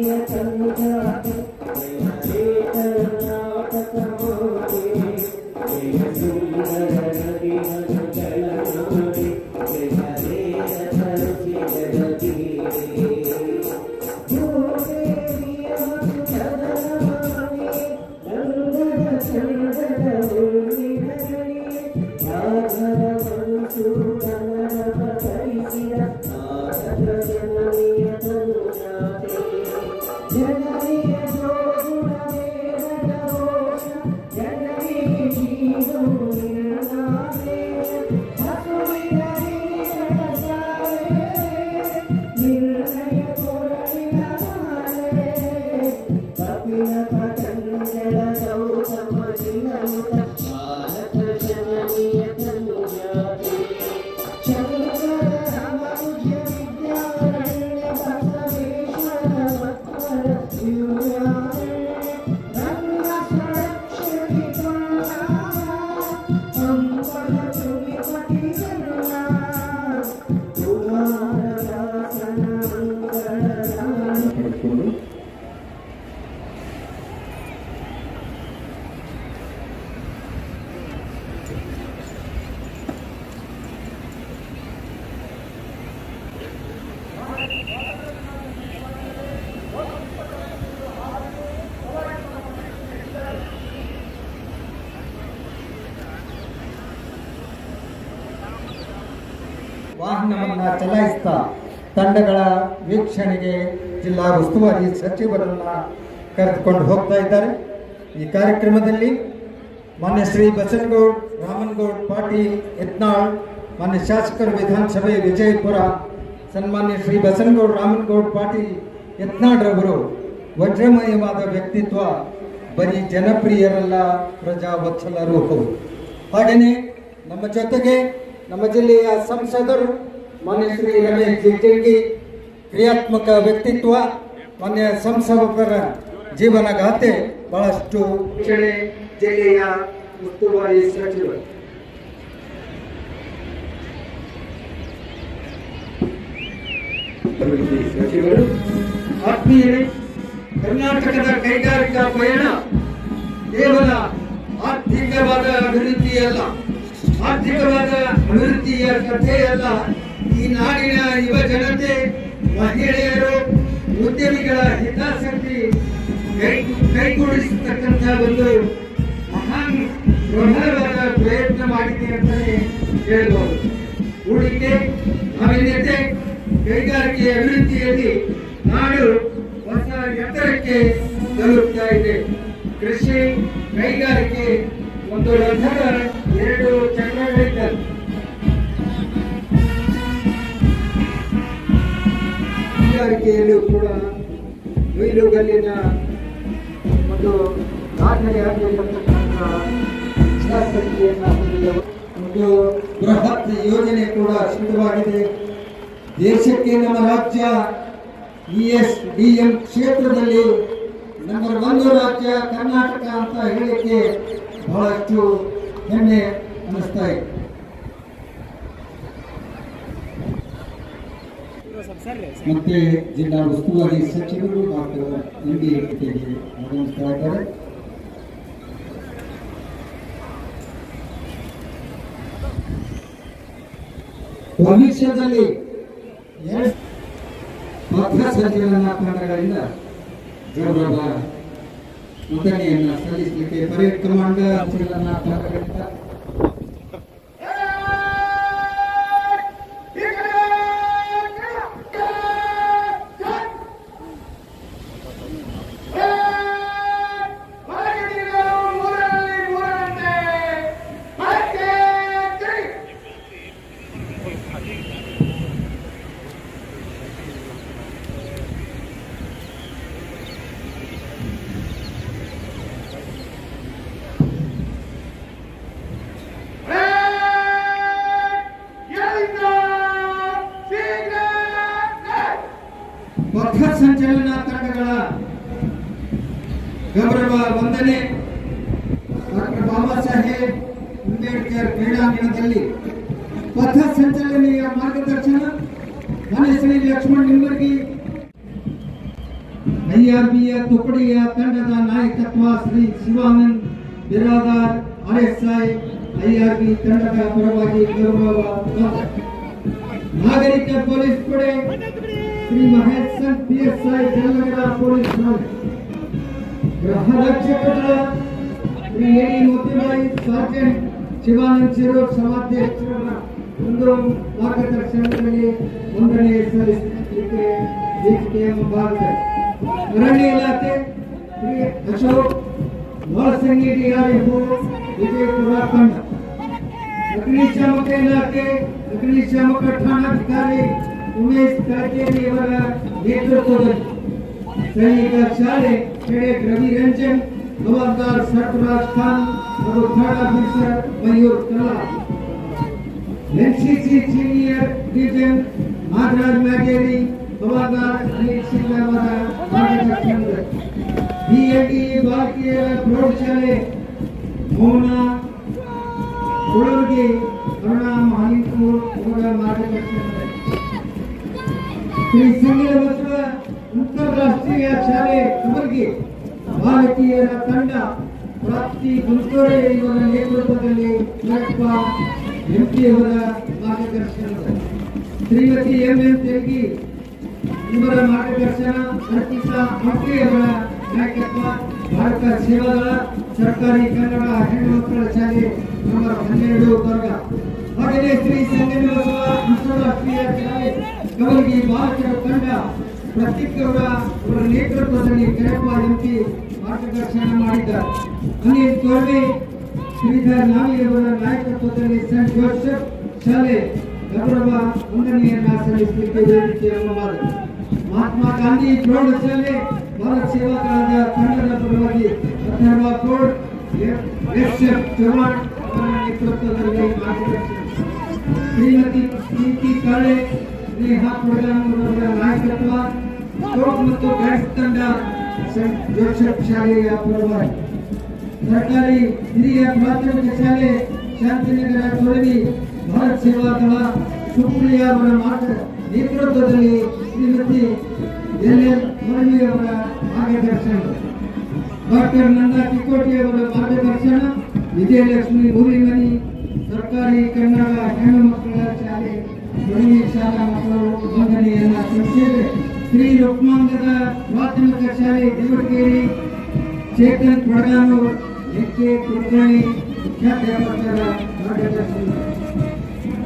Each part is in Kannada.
Thank you. Yeah. ವಾಹನವನ್ನ ಚಲಾಯಿಸ್ತಾ ತಂಡಗಳ ವೀಕ್ಷಣೆಗೆ ಜಿಲ್ಲಾ ಉಸ್ತುವಾರಿ ಸಚಿವರನ್ನ ಕರೆದುಕೊಂಡು ಹೋಗ್ತಾ ಇದ್ದಾರೆ. ಈ ಕಾರ್ಯಕ್ರಮದಲ್ಲಿ ಮಾನ್ಯ ಶ್ರೀ ಬಸನಗೌಡ್, ರಾಮನಗೌಡ್, ಪಾಟೀಲ್, ಯತ್ನಾಳ್, ಮಾನ್ಯ ಶಾಸಕರು ವಿಧಾನಸಭೆ ವಿಜಯಪುರ, ಸನ್ಮಾನ್ಯ ಶ್ರೀ ಬಸನಗೌಡ, ರಾಮನಗೌಡ್, ಪಾಟೀಲ್, ಯತ್ನಾಳ್ರವರು ವಜ್ರಮಯವಾದ ವ್ಯಕ್ತಿತ್ವ, ಬರೀ ಜನಪ್ರಿಯರಲ್ಲ ಪ್ರಜಾವತ್ಸಲರೂ ಹೌದು ಹಾಗೆಯೇ ನಮ್ಮ ಜೊತೆಗೆ ನಮ್ಮ ಜಿಲ್ಲೆಯ ಸಂಸದರು, ಮಾನ್ಯ ಶ್ರೀ ರಮೇಶ್ ಜಿಗಜಿಣಗಿ ಕ್ರಿಯಾತ್ಮಕ ವ್ಯಕ್ತಿತ್ವ, ಮಾನ್ಯ ಸಂಸದರ ಜೀವನ ಗಾಥೆ ಬಹಳಷ್ಟು ಜಿಲ್ಲೆಯ ಉಸ್ತುವಾರಿ ಸಚಿವರು. ಕರ್ನಾಟಕದ ಕೈಗಾರಿಕಾ ಪಯಣ ಕೇವಲ ಆರ್ಥಿಕವಾದ ಅಭಿವೃದ್ಧಿಯಲ್ಲ. ಆರ್ಥಿಕವಾದ ಅಭಿವೃದ್ಧಿಯ ಕಥೆಯಲ್ಲ. ಈ ನಾಡಿನ ಯುವ ಜನತೆ, ಮಹಿಳೆಯರು, ಉದ್ಯಮಿಗಳ ಹಿತಾಸಕ್ತಿ ಕೈ ಕೈಗೂಡಿಸತಕ್ಕಂಥ ಒಂದು ಮಹಾನ್, ಪ್ರಬಲವಾದ ಪ್ರಯತ್ನ ಮಾಡಿದೆ ಅಂತಲೇ ಹೇಳ್ಬೋದು. ಹೂಡಿಕೆ, ನಾವೀನ್ಯತೆ, ಕೈಗಾರಿಕೆ ಅಭಿವೃದ್ಧಿಯಲ್ಲಿ ನಾಡು ಹೊಸ ಎತ್ತರಕ್ಕೆ ತಲುಪ್ತಾ ಇದೆ. ಕೃಷಿ, ಕೈಗಾರಿಕೆ, ಒಂದು ರಥದ ಎರಡು ಚಕ್ರಗಳಿದ್ದರು ಕೈಗಾರಿಕೆಯಲ್ಲೂ ಕೂಡ ಮೀನುಗಲ್ಲಿನ ಒಂದು ದಾಖಲೆ ಆಗಬೇಕಂತಕ್ಕಂಥ ಹಿತಾಸಕ್ತಿಯನ್ನ ಒಂದು ಬೃಹತ್ ಯೋಜನೆ ಕೂಡ ಸಿದ್ಧವಾಗಿದೆ ದೇಶಕ್ಕೆ ನಮ್ಮ ರಾಜ್ಯ ಇ ಎಸ್ ಡಿ ಎಂ ಕ್ಷೇತ್ರದಲ್ಲಿ ನಂಬರ್ ಒಂದು ರಾಜ್ಯ ಕರ್ನಾಟಕ ಅಂತ ಹೇಳಿಕ್ಕೆ ಬಹಳಷ್ಟು ಹೆಮ್ಮೆ ಅನ್ನಿಸ್ತಾ ಇದೆ ಮತ್ತೆ ಜಿಲ್ಲಾ ಉಸ್ತುವಾರಿ ಸಚಿವರು ಡಾಕ್ಟರ್ ಎಂ ಬಿ ಪಟೇಲ್ ಆಗಮಿಸ್ತಾ ಇದ್ದಾರೆ ಭವಿಷ್ಯದಲ್ಲಿ ಎರಡು ಪಥ ಸಂಚಲನ ವಂದನೆಯನ್ನ ಸಲ್ಲಿಸಲಿಕ್ಕೆ ಪರೇಡ್ ಕಮಾಂಡರ್ ಸಂಚಲನ ಪಥ ಸಂಚಲನೆಯ ಮಾರ್ಗದರ್ಶನ ನನ್ನ ಶ್ರೀ ಲಕ್ಷ್ಮಣ್ ನಿಂಬರ್ಗಿ ಐಆರ್ಬಿಯ ತುಕಡಿಯ ತಂಡದ ನಾಯಕತ್ವ ಶ್ರೀ ಶಿವಾನಂದ್ ಬಿರಾದಾರ್ ಆರ್ಎಸ್ಐ ಐಆರ್ಬಿ ತಂಡದ ಪರವಾಗಿ ಗೌರವ ವಂದನೆ. ನಾಗರಿಕ ಪೊಲೀಸ್ ಪಡೆ ಶ್ರೀ ಮಹೇಶ್ ಸಂಘ್ ಪಿಎಸ್ಐ ಜಲನಗರ ಪೊಲೀಸ್ ಠಾಣೆ ಗೃಹ ರಕ್ಷಕರ ಶ್ರೀ ಎಡಿ ಮೋತಿಬಾಯಿ ಸಾರ್ಜೆಂಟ್ ಶಿವಾನಂದ್ ಶಿರೋಡ್ ಸಮಾಧ್ಯಕ್ಷರ ಒಂದು ಮಾರ್ಗದರ್ಶನದಲ್ಲಿ ವಂದನೆ ಸಲ್ಲಿಸಲಿಕ್ಕೆ ವೇದಿಕೆಯ ಮುಂಭಾಗದಲ್ಲಿ ಅರಣ್ಯ ಇಲಾಖೆ ಶ್ರೀ ಅಶೋಕ್ ನೋಳಸಂಗಿ ಡಿಆರ್ಎಫ್ ವಿಜಯಪುರ ತಂಡ ಅಗ್ನಿಶಾಮಕ ಇಲಾಖೆ ಅಗ್ನಿಶಾಮಕ ಠಾಣಾಧಿಕಾರಿ ಉಮೇಶ್ ಕಾಕೇರಿ ಅವರ ನೇತೃತ್ವದಲ್ಲಿ ಸೈನಿಕ ಶಾಲೆ ಕೆಡೆಟ್ ರವಿ ರಂಜನ್ ಹವಾಲ್ದಾರ್ ಸರ್ಫರಾಜ್ ಖಾನ್ ಹಾಗೂ third officer Mayur Kalla NCC senior division Nagaraj Nageri havaldar Anil Singh ಅವರ ಮಾರ್ಗದರ್ಶನದಲ್ಲಿ ಬಿಎಲ್ಡಿ ಭಾರತೀಯ ಪ್ರೌಢಶಾಲೆ ಮೌನ ಕೊಡೋರಿಗೆ ಅರುಣಾ ಮಹಾಲಿಂಗಪುರ್ ಅವರ ಮಾರ್ಗದರ್ಶನದಲ್ಲಿ ಶ್ರೀ ಬಸವ ಅಂತಾರಾಷ್ಟ್ರೀಯ ಶಾಲೆ ಕಬರ್ಗಿ ಭಾರತೀಯರ ತಂಡ ಪ್ರಾಪ್ತಿ ಗುಂಟೂರೆ ಇವರ ನೇತೃತ್ವದಲ್ಲಿ ಯಪ್ಪ ಎಂಪಿ ಅವರ ಮಾರ್ಗದರ್ಶನದಲ್ಲಿ ಶ್ರೀಮತಿ ಎಂ ಎಂ ತೆಲಗಿ ಇವರ ಮಾರ್ಗದರ್ಶನ, ಅರ್ಪಿತಾ ಅವರ ನಾಯಕತ್ವ, ಭಾರತ ಸೇವಾದಳ, ಸರ್ಕಾರಿ ಕನ್ನಡ ಹೆಣ್ಣು ಮಕ್ಕಳ ಶಾಲೆ ನಂಬರ್ ಹನ್ನೆರಡು ವರ್ಗ. ಹಾಗೆಯೇ ಶ್ರೀ ಸಂಗಮ ಬಸವ ಅಂತಾರಾಷ್ಟ್ರೀಯ ಶಾಲೆ ಕವಲ್ಗಿ ಭಾರತೀಯ ತಂಡ, ಪ್ರತೀಕ್ ಅವರ ನೇತೃತ್ವದಲ್ಲಿ ಕೆರಪ್ಪ ಎಂಪಿ ಮಾರ್ಗದರ್ಶನ ಮಾಡಿದ್ದಾರೆ. ಅನಿಲ್ ತೋರ್ವೆ ಶ್ರೀಧರ್ ನಾವಿ ಅವರ ನಾಯಕತ್ವದಲ್ಲಿ ಸೆಂಟ್ ಜೋಸೆಫ್ ಶಾಲೆ ಗೌರವ ವಂದನೆಯನ್ನ ಸಲ್ಲಿಸಲಿಕ್ಕೆ ವೇದಿಕೆಯ ಮುಂಭಾಗ ಮಹಾತ್ಮ ಗಾಂಧಿ ಪ್ರೌಢಶಾಲೆ ಭಾರತ ಸೇವಾ ದಳದ ತಂಡದ ಪರವಾಗಿ ಅಥರ್ವ ಕೋಡ್ ಎಸ್ ಎಫ್ ಚೌಹಾಣ್ ಅವರ ನೇತೃತ್ವದಲ್ಲಿ ಮಾರ್ಗದರ್ಶನ. ಶ್ರೀಮತಿ ಪ್ರೀತಿ ಕಾಳೆ, ನೇಹಾ ಪ್ರಧಾನ್ ಅವರ ನಾಯಕತ್ವ ಸ್ಟೋಕ್ ಮತ್ತು ಗೈಡ್ಸ್ ತಂಡ ಸೆಂಟ್ ಜೋಸೆಫ್ ಶಾಲೆಯ ಪರವಾಗಿ. ಸರ್ಕಾರಿ ಹಿರಿಯ ಮಾಧ್ಯಮಿಕ ಶಾಲೆ ಶಾಂತಿನಗರ ತೊಡಗಿ ಭಾರತ್ ಸೇವಾ ದಳ ಸುಪ್ರಿಯ ಅವರ ಮಾತ ನೇತೃತ್ವದಲ್ಲಿ ಶ್ರೀಮತಿ ಎಲ್ ಎನ್ ಮುರಳಿ ಅವರ ಮಾರ್ಗದರ್ಶನ. ಡಾಕ್ಟರ್ ನಂದಾ ಕಿಕೋಟಿ ಅವರ ಮಾರ್ಗದರ್ಶನ. ವಿಜಯಲಕ್ಷ್ಮಿ ಭೂಮಿಮನಿ ಸರ್ಕಾರಿ ಕನ್ನಡ ಹೆಣ್ಣು ಮಕ್ಕಳ ಶಾಲೆ ತೊಳವಿ ಶಾಲಾ ಮಕ್ಕಳು ಉದ್ಘಾಟನೆಯನ್ನು ತಿಳಿಸಿದೆ ಶ್ರೀ ರುಕ್ಮಾಂಗದ ಪ್ರಾಥಮಿಕ ಶಾಲೆ ದೇವಟಗೇರಿ, ಚೇತನ್ ಕೊಡಗಾನೂರ್ ಎಕ್ಕೆ ಕುಲಕರ್ಣಿ ಮುಖ್ಯಾಧ್ಯಾಪಕರ ಮಾರ್ಗದರ್ಶನ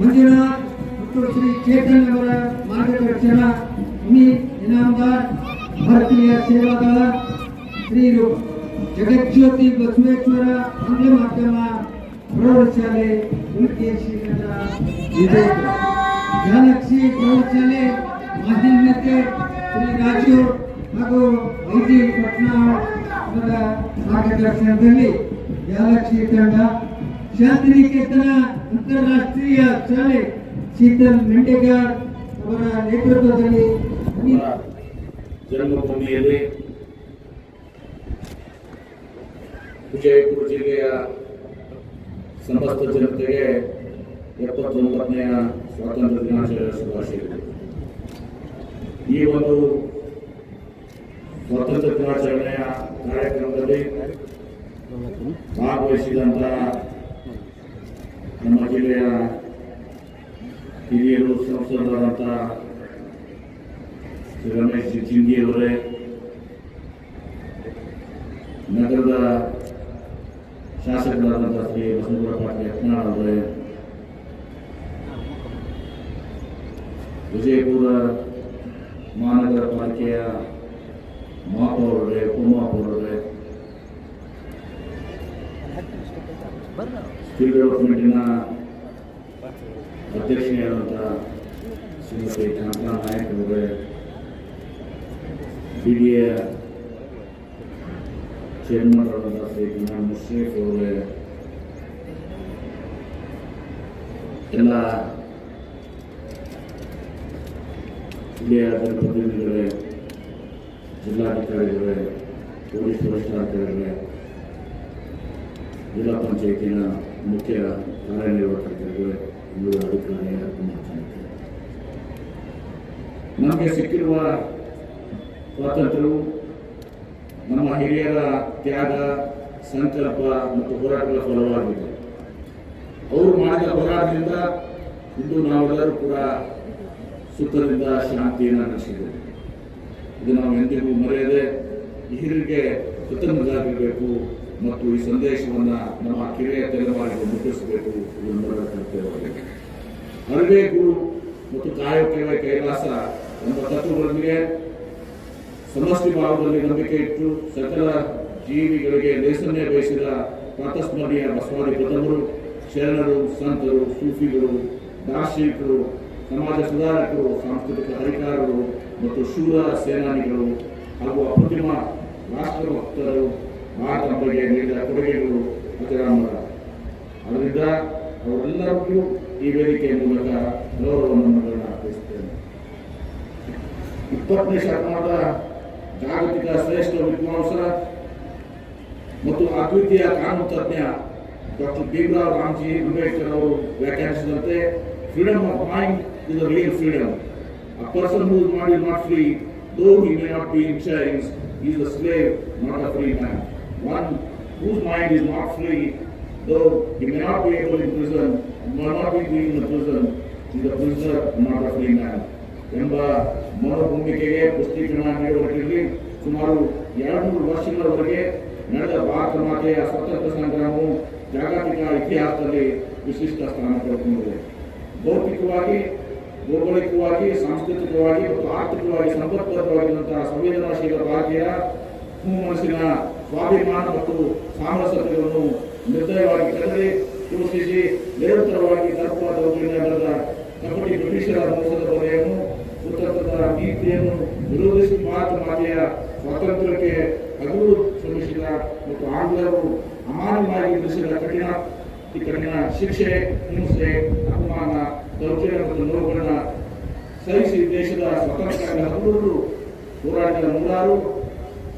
ಮಂಜುನಾಥ್ ಮತ್ತು ಶ್ರೀ ಚೇತನ್ ಅವರ ಮಾರ್ಗದರ್ಶನ ಅಮಿತ್ ಇನಾಮದಾರ್ ಭಾರತೀಯ ಸೇವಾದಳ ಶ್ರೀ ರು- ಜಗಜ್ಯೋತಿ ಬಸವೇಶ್ವರ ಆಂಗ್ಲ ಮಾಧ್ಯಮ ಪ್ರೌಢಶಾಲೆ ಪುಲಕೇಶಿ ನಗರ ವಿಜಯಪುರ ಜಾಲಕ್ಷಿ ಪ್ರೌಢಶಾಲೆ ಮಾಧ್ಯಮಿಕ ಶ್ರೀ ರಾಜು ಹಾಗೂ ಐಜಿ ಪಟ್ನಾ ಅವರ ಮಾರ್ಗದರ್ಶನದಲ್ಲಿ ಗ್ಯಾಲಕ್ಸಿ ತಂಡ ಶಾಂತಿನಿಕೇತನ ಅಂತಾರಾಷ್ಟ್ರೀಯ ಶಾಲೆ ಶೀತಲ್ ಮೆಂಡೇಗಾರ್ ಅವರ ನೇತೃತ್ವದಲ್ಲಿ ಜನ್ಮಭೂಮಿಯಲ್ಲಿ ವಿಜಯಪುರ ಜಿಲ್ಲೆಯ ಸಮಸ್ತ ಜನತೆಗೆ ಎಪ್ಪತ್ತೊಂಬತ್ತನೆಯ ಸ್ವಾತಂತ್ರ್ಯ ದಿನಾಚರಣೆ ಶುಭಾಶಯಗಳು. ಈ ಒಂದು ಸ್ವಾತಂತ್ರ್ಯ ದಿನಾಚರಣೆಯ ಕಾರ್ಯಕ್ರಮದಲ್ಲಿ ಭಾಗವಹಿಸಿದಂತಹ ನಮ್ಮ ಜಿಲ್ಲೆಯ ಹಿರಿಯರು ಸಂಸದರಾದಂತಹ ಶ್ರೀ ರಮೇಶ್ ಜಿಂಗಿ ಅವರೇ, ನಗರದ ಶಾಸಕರಾದಂತಹ ಶ್ರೀ ವಸಂತರ ಪಾಟೀಲ್ ಯತ್ನಾಳ್ ವಿಜಯಪುರ ಮಹಾನಗರ ಪಾಲಿಕೆಯ ಮಹಾಪೌರರೇ ಉಪಮಹಾಪೌರರೇ ಸ್ಕಿಲ್ ಡೆವಲಪ್ಮೆಂಟಿನ ಅಧ್ಯಕ್ಷೆಯಾದಂತಹ ಶ್ರೀಮತಿ ಕಾಂತಾ ನಾಯಕ್ ಅವರೇ ಬಿ ಡಿ ಎ ಚೇರ್ಮನ್ ಆದಂಥ ಶ್ರೀ ಗುಲಾಂ ಮುಶ್ರೀಫ್ ಅವರೇ, ಎಲ್ಲ ಅದರ ಜನಪ್ರತಿನಿಧಿಗಳೇ ಜಿಲ್ಲಾಧಿಕಾರಿಗಳೇ, ಪೊಲೀಸ್ ವರಿಷ್ಠಾಧಿಕಾರಿಗಳೇ ಜಿಲ್ಲಾ ಪಂಚಾಯಿತಿನ ಮುಖ್ಯ ಕಾರ್ಯನಿರ್ವಾಹಕರುಗಳೇ ಇಂದು ಅಧಿಕಾರಿಯ ನಮಗೆ ಸಿಕ್ಕಿರುವ ಸ್ವಾತಂತ್ರ್ಯವು ನಮ್ಮ ಹಿರಿಯರ ತ್ಯಾಗ, ಸಂಕಲ್ಪ ಮತ್ತು ಹೋರಾಟಗಳ ಫಲವಾಗಿದೆ. ಅವರು ಮಾಡಿದ ಹೋರಾಟದಿಂದ ಇಂದು ನಾವೆಲ್ಲರೂ ಕೂಡ ಸುಖದಿಂದ ಶಾಂತಿಯನ್ನು ನಡೆಸಿದ್ದೇವೆ. ಇದು ನಾವು ಎಂದಿಗೂ ಮರೆಯದೆ ಹಿರಿಗೆ ಕೃತಜ್ಞರಾಗಿರಬೇಕು ಮತ್ತು ಈ ಸಂದೇಶವನ್ನು ನಮ್ಮ ಕಿರಿಯ ತಲೆಮಾರಿಗೆ ಮುಟ್ಟಿಸಬೇಕು ಅರಿವೇ ಗುರು ಮತ್ತು ಕಾಯಕವೇ ಕೈಲಾಸ ಎಂಬ ತತ್ವಗಳೊಂದಿಗೆ ಸಮಷ್ಟಿ ಭಾವದಲ್ಲಿ ನಂಬಿಕೆ ಇಟ್ಟು ಸಕಲ ಜೀವಿಗಳಿಗೆ ಲೇಸನ್ನೇ ಬಯಸಿದ ಪ್ರಾತಸ್ಮರಣೀಯ ಬಸವಾದಿ ಪ್ರಥಮರು ಶರಣರು, ಸಂತರು, ಸೂಫಿಗಳು ದಾರ್ಶನಿಕರು ಸಮಾಜ ಸುಧಾರಕರು, ಸಾಂಸ್ಕೃತಿಕ ಅಧಿಕಾರಿಗಳು ಮತ್ತು ಶೂರ ಸೇನಾನಿಗಳು ಹಾಗೂ ಅಪ್ರತಿಮ ರಾಷ್ಟ್ರಭಕ್ತರು ಭಾರತ ಬಗ್ಗೆ ನೀಡಿದ ಕೊಡುಗೆಗಳು ಅಜರಾಮರ. ಅದರಿಂದ ಅವರೆಲ್ಲರಿಗೂ ಈ ವೇದಿಕೆಯ ಮೂಲಕ ಗೌರವವನ್ನು ನಮನಗಳನ್ನು ಅರ್ಪಿಸುತ್ತೇನೆ. ಇಪ್ಪತ್ತನೇ ಶತಮಾನದ ಜಾಗತಿಕ ಶ್ರೇಷ್ಠ ವಿದ್ವಾಂಸ ಮತ್ತು ಅದ್ವಿತೀಯ ಕಾನೂನು ತಜ್ಞ ಡಾಕ್ಟರ್ ಭೀಮರಾವ್ ರಾಮ್ಜಿ ಅಂಬೇಡ್ಕರ್ ಅವರು ವ್ಯಾಖ್ಯಾನಿಸಿದಂತೆ freedom of mind Is a real freedom a person who is not is not free though he may not be in chains is a slave not a free man one whose mind is not free, though he may not be able in prison, may not be in the prison, is a prisoner, not a free man. ಎಂಬ ಮನೋಭೂಮಿಕೆಗೆ ಪುಷ್ಟೀಕರಣ ನೀಡುವುದರಲ್ಲಿ ಸುಮಾರು ಎರಡು ನೂರು ವರ್ಷಗಳವರೆಗೆ ನಡೆದ ಭಾರತ ಮಾತೆಯ ಸ್ವತಂತ್ರ ಸಂಗ್ರಾಮವು ಜಾಗತಿಕ ಇತಿಹಾಸದಲ್ಲಿ ವಿಶಿಷ್ಟ ಸ್ಥಾನ ಪಡೆದುಕೊಂಡಿದೆ ಭೌತಿಕವಾಗಿ ಭೌಗೋಳಿಕವಾಗಿ ಸಾಂಸ್ಕೃತಿಕವಾಗಿ ಮತ್ತು ಆರ್ಥಿಕವಾಗಿ ಸಂಪತ್ಬದ್ಧವಾಗಿರುವಂತಹ ಸಂವೇದನಾಶೀಲ ಭಾರತೀಯ ಮನಸ್ಸಿನ ಸ್ವಾಭಿಮಾನ ಮತ್ತು ಸಾಮರಸ್ಯತೆಗಳನ್ನು ನಿರ್ದಯವಾಗಿ ಕರೆದರೆ ಯೋಚಿಸಿ ನಿರಂತರವಾಗಿ ದರ್ಪ ದೌರ್ಜನ್ಯ ನಡೆದ ಕಪಟಿ ಬ್ರಿಟಿಷರ ಮೋಸದ ಸ್ವತಂತ್ರದ ನೀತಿಯನ್ನು ವಿರೋಧಿಸಿ ಭಾರತ ಮಾತೆಯ ಸ್ವಾತಂತ್ರ್ಯಕ್ಕೆ ಹಗಲು ಶ್ರಮಿಸಿದ ಮತ್ತು ಆಂಗ್ಲರು ಅಮಾನ್ಯವಾಗಿ ವಿಧಿಸಿದ ಕಠಿಣ ಕಠಿಣ ಶಿಕ್ಷೆ, ಹಿಂಸೆ, ಅಪಮಾನ ದೌರ್ಜನ್ಯ ಮತ್ತು ನೋವುಗಳನ್ನ ಸಹಿಸಿ ದೇಶದ ಸ್ವಾತಂತ್ರ್ಯ ಹಗಲು ಹೋರಾಟದ ನೂರಾರು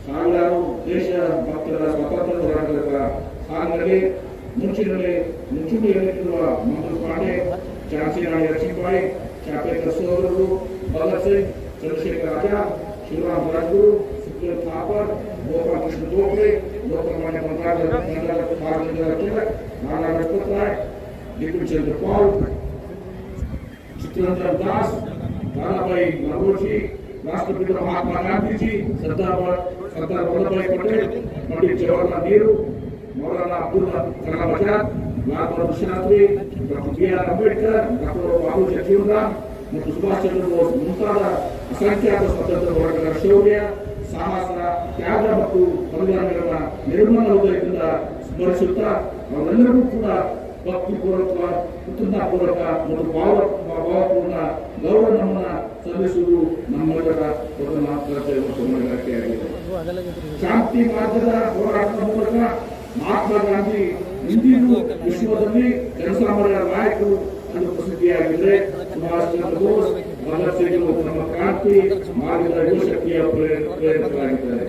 ಸಾವಿರಾರು ದೇಶ ಭಕ್ತರ ಸ್ವಾತಂತ್ರ್ಯ ಹೋರಾಟದ ಸಾಲಿನಲ್ಲಿ ಮುಂಚಿನಲ್ಲಿ ಮುಂಚೂಣಿಯಲ್ಲಿರುವ ಮಂಗಲ್ ಪಾಂಡೆ ಝಾನ್ಸಿ ರಾಣಿ ಲಕ್ಷ್ಮೀಬಾಯಿ ಚಾಪೇಕರ್ ಸೋದರರು ಭಗತ್ ಸಿಂಗ್ ಚಂದ್ರಶೇಖರ್ ಆಜಾದ್ ಶಿವರಾಮ್ ರಾಜಗುರು ಸುಖದೇವ್ ಥಾಪರ್ ಗೋಪಾಲ್ ಕೃಷ್ಣ ಗೋಖಲೆ ಲೋಕಮಾನ್ಯ ಗಂಗಾಧರ ತಿಲಕ್ ನಾನಾ ಲಜಪತ್ ರಾಯ್ ಬಿಪಿನ್ ಚಂದ್ರ ಪಾಲ್ ಚಿತ್ತರಂಜನ್ दास दादाभाई नवरोजी राष्ट्रपिता महात्मा गांधी जी सरदार सरदार वल्लभ भाई Patel Pandit Jawaharlal Nehru Maulana Abdul Kalam Azad Lal Bahadur Shastri doctor B R Ambedkar doctor Babu Jagjivanram ಮತ್ತು ಸುಭಾಷ್ ಚಂದ್ರ ಬೋಸ್ ಮುಂತಾದ ಅಸಂಖ್ಯಾತ ಸ್ವತಂತ್ರ ಹೋರಾಟಗಾರ ಶೌರ್ಯ ಸಾಹಸ ತ್ಯಾಗ ಮತ್ತು ಬಲಿದಾನಗಳ ನಿರ್ಮಲ ಹೃದಯದಿಂದ ಸ್ಮರಿಸುತ್ತಾ ಅವರೆಲ್ಲರಿಗೂ ಕೂಡ ಭಕ್ತಿಪೂರ್ವಕ ಕೃತಜ್ಞಪೂರ್ವಕ ಮತ್ತು ಭಾವ ಭಾವಪೂರ್ಣ ಗೌರವ ನಮ್ಮನ್ನ ಸಲ್ಲಿಸುವುದು ನಮ್ಮೆಲ್ಲರ ಪ್ರಥಮ ಮಾತುಕತೆ ಮತ್ತು ಆಗಿದೆ. ಶಾಂತಿ ಮಾರ್ಗದ ಹೋರಾಟದ ಮೂಲಕ ಮಹಾತ್ಮ ಗಾಂಧಿ ಇಂದಿಗೂ ವಿಶ್ವದಲ್ಲಿ ಜನಸಾಮಾನ್ಯರ ನಾಯಕರು ಎಂದು ಪ್ರಸಿದ್ಧಿಯಾಗಿದ್ರೆ ಸುಭಾಷ್ ಚಂದ್ರ ಬೋಸ್, ಭಗತ್ ಸಿಂಗ್ ನಮ್ಮ ಕ್ರಾಂತಿ ಮಾರ್ಗದ ಯುವಶಕ್ತಿಯ ಪ್ರೇರ- ಪ್ರೇರಕರಾಗಿದ್ದಾರೆ.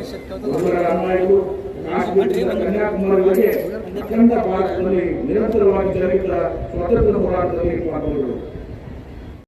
ರಾಮಾಯಣರು ಕಾಶ್ಮೀರದಿಂದ ಕನ್ಯಾಕುಮಾರಿವರೆಗೆ ಅಖಂಡ ಭಾರತದಲ್ಲಿ ನಿರಂತರವಾಗಿ ಜರುಗಿದ ಸ್ವಾತಂತ್ರ್ಯ ಹೋರಾಟದಲ್ಲಿ ಪಾಲ್ಗೊಂಡರು